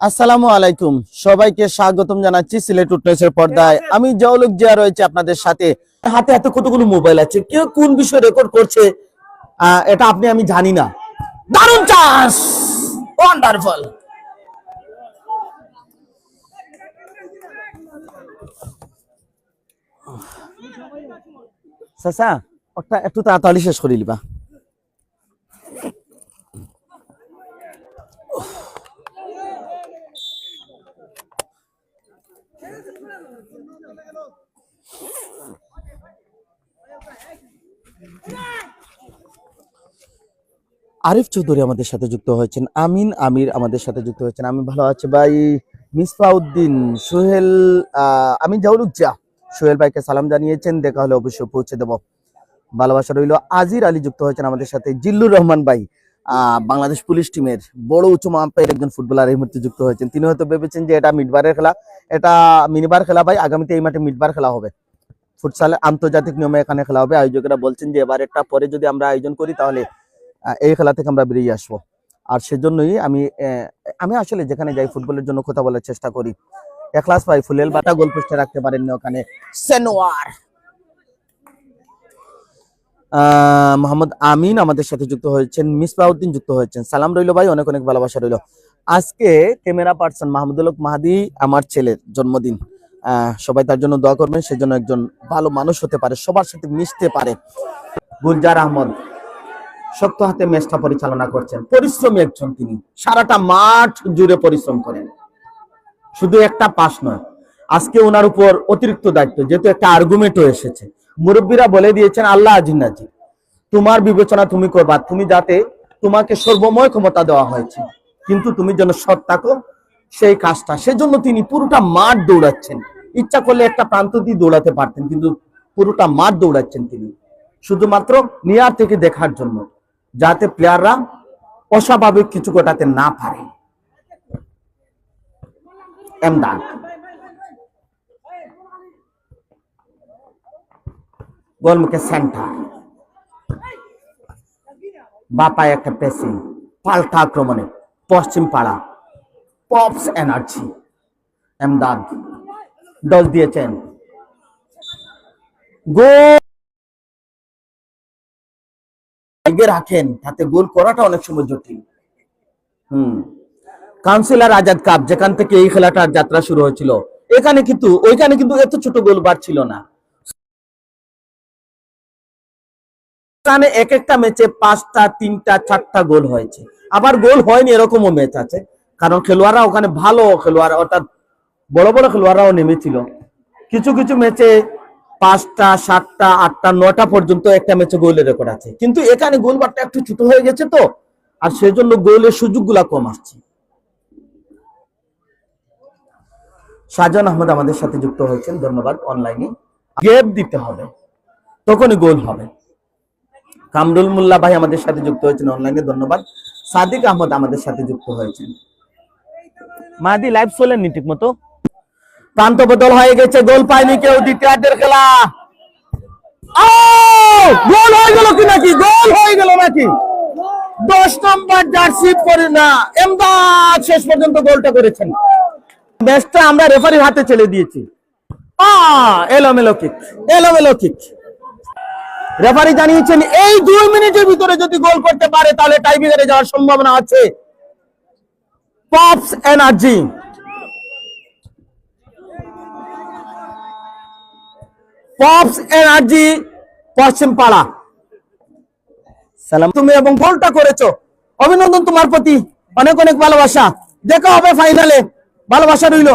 আসসালামু আলাইকুম। সবাইকে স্বাগতম জানাচ্ছি সিলেট উটনেসের পর্দায়। আমি জৌলুক জিয়া রয়েছে আপনাদের সাথে। হাতে হাতে কতগুলো মোবাইল আছে? কেউ কোন বিষয় রেকর্ড করছে? এটা আপনি, আমি জানি না। দারুণ চাষ ওয়ান্ডারফুল চাচা ওটা একটু তাড়াতাড়ি শেষ করে লিবা আরিফ চৌধুরী আমাদের সাথে যুক্ত হয়েছেন, আমিন আমির আমাদের সাথে যুক্ত হয়েছেন। আমি ভালো আছি ভাই, মিসফাউদ্দিন, সোহেল আমি জাউলুক যা সোহেল ভাইকে সালাম জানিয়েছেন, দেখা হলে অবশ্যই পৌঁছে দেব। ভালোবাসা রইল, আজির আলী যুক্ত হয়েছেন আমাদের সাথে, জিল্লুর রহমান ভাই। বাংলাদেশ পুলিশ টিমের বড় উঁচু মাপের একজন ফুটবলার এই মুহূর্তে যুক্ত হয়েছেন। তিনি হয়তো ভেবেছেন যে এটা মিডবারের খেলা। এটা মিনিবার খেলা ভাই, আগামীতে এই মাঠে মিডবার খেলা হবে। ফুটসালে আন্তর্জাতিক নিয়মে এখানে খেলা হবে। আয়োজকেরা বলছেন যে এবার একটা পরে যদি আমরা আয়োজন করি তাহলে এই খেলা থেকে আমরা বেরিয়ে আসব। আর সেজন্যই আমি আমি আসলে যেখানে যাই ফুটবলের জন্য কথা বলার চেষ্টা করি। এখলাস ভাই ফুলেল বাটা গোল পোস্টে রাখতে পারেননি ওখানে। সেনোয়ার। মোহাম্মদ আমিন আমাদের সাথে যুক্ত হয়েছেন মিসবাউদ্দিন যুক্ত হয়েছেন। সালাম রইল ভাই, অনেক অনেক ভালোবাসা রইল। আজকে ক্যামেরা পার্সন মাহমুদুল হক মাহাদি, আমার ছেলের জন্মদিন। সবাই তার জন্য দোয়া করবেন সেজন্য একজন ভালো মানুষ হতে পারে, সবার সাথে মিশতে পারে। গুলজার আহমদ, শক্ত হাতে ম্যাচটা পরিচালনা করছেন। পরিশ্রমী একজন তিনি। সারাটা মাঠ জুড়ে পরিশ্রম করেন। শুধু একটা পাস নয়, আজকে ওনার উপর অতিরিক্ত দায়িত্ব, যেহেতু একটা আর্গুমেন্টও এসেছে। মুরব্বীরা বলে দিয়েছেন, আল্লাহ আজিনাজি, তোমার বিবেচনা তুমি করবা, তুমি যাতে তোমাকে সর্বময় ক্ষমতা দেওয়া হয়েছে। কিন্তু তুমি যেন সৎ থাকো, সেই কাজটা। সেজন্য তিনি পুরোটা মাঠ দৌড়াচ্ছেন। ইচ্ছা করলে একটা প্রান্ত দিয়ে দৌড়াতে পারতেন, কিন্তু পুরোটা মাঠ দৌড়াচ্ছেন তিনি। শুধুমাত্র নিয়ার থেকে দেখার জন্য, যাতে প্লেয়াররা অস্বাভাবিক কিছু ঘটাতে না পারে। এমদাদ। গোলমুখে সেন্টার বাপায় একটা পেসিং পাল্টা আক্রমণে, পশ্চিম পাড়া পপস এনার্জি এমদাদ, দল দিয়েছেন। গোল! রাখেন, তাতে গোল করাটা অনেক সময় জটিল। হুম। কাউন্সিলর আজাদ কাপ যেখান থেকে এই খেলাটার যাত্রা শুরু হয়েছিল, এখানে কিন্তু, ওইখানে কিন্তু এত ছোট গোল বার ছিল না। এখানে এক একটা ম্যাচে পাঁচটা, তিনটা, চারটা গোল হয়েছে। আবার গোল হয়নি, এরকমও ম্যাচ আছে। কারণ খেলোয়াড়রা ওখানে ভালো খেলোয়াড়, অর্থাৎ বড় বড় খেলোয়াড়রাও নেমেছিল। কিছু কিছু ম্যাচে পাঁচটা, সাতটা, আটটা, নটা পর্যন্ত একটা ম্যাচে গোলের রেকর্ড আছে। কিন্তু এখানে গোল বারটা একটু ছোট হয়ে গেছে তো, আর সেজন্য গোলের সুযোগগুলা কম আসছে। শাহজাহান আহমদ আমাদের সাথে যুক্ত হয়েছেন, ধন্যবাদ অনলাইনে গেপ দিতে হবে, তখনই গোল হবে। কামরুল মোল্লা ভাই আমাদের সাথে যুক্ত হয়েছেন অনলাইনে ধন্যবাদ। সাদিক আহমদ আমাদের সাথে যুক্ত হয়েছেন। মাদি লাইভ চলেননি ঠিক মতো প্রান্ত বদল হয়ে গেছে গোল পায়নি কেউ দ্বিতীয়ার্ধের খেলা। গোল হয়ে গেল কি নাকি? গোল হয়ে গেল নাকি? দশ নম্বর জার্সি পরে না এমদাদ শেষ পর্যন্ত গোলটা করেছেন। ম্যাচটা আমরা রেফারির হাতে ছেড়ে দিয়েছি। আ এলোমেলো কিক এলোমেলো কিক রেফারি জানিয়েছেন, এই দুই মিনিটের ভিতরে যদি গোল করতে পারে, তাহলে টাইব্রেকারে যাওয়ার সম্ভাবনা আছে। পপস এনার্জি পপস এনার্জি পশ্চিম পাড়া। সালাম। তুমি এবং গোলটা করেছ। অভিনন্দন তোমার প্রতি। অনেক অনেক ভালোবাসা। দেখা হবে ফাইনালে ভালোবাসা রইল।